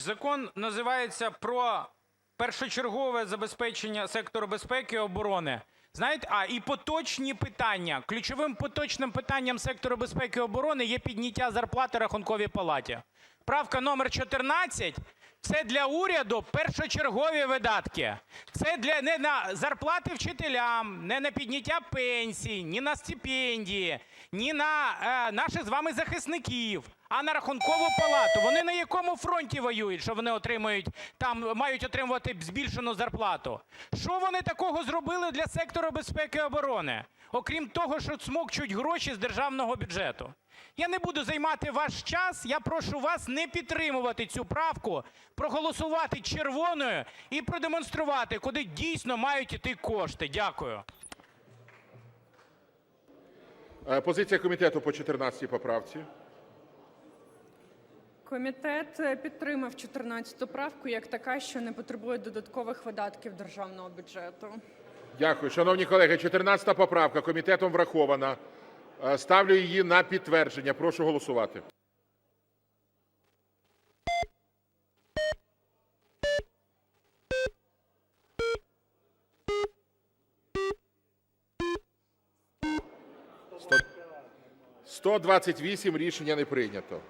Закон називається про першочергове забезпечення сектору безпеки і оборони. Знаєте, а і поточні питання. Ключовим поточним питанням сектору безпеки і оборони є підняття зарплати Рахунковій палаті. Правка номер 14 – це для уряду першочергові видатки. Це для не на зарплати вчителям, не на підняття пенсій, ні на стипендії, ні на е, наших з вами захисників, а на Рахункову палату. Вони на якому фронті воюють, що вони отримують там мають отримувати збільшену зарплату? Що вони такого зробили для сектору безпеки і оборони, окрім того, що цмокчуть гроші з державного бюджету? Я не буду займати ваш час. Я прошу вас не підтримувати цю правку, проголосувати червоною і продемонструвати, куди дійсно мають іти кошти. Дякую. Е, Позиція комітету по 14 поправці. Комітет е, підтримав 14 правку як така, що не потребує додаткових видатків державного бюджету. Дякую. Шановні колеги, 14 поправка комітетом врахована. Е, Ставлю її на підтвердження. Прошу голосувати. Сто- 128 рішення не прийнято.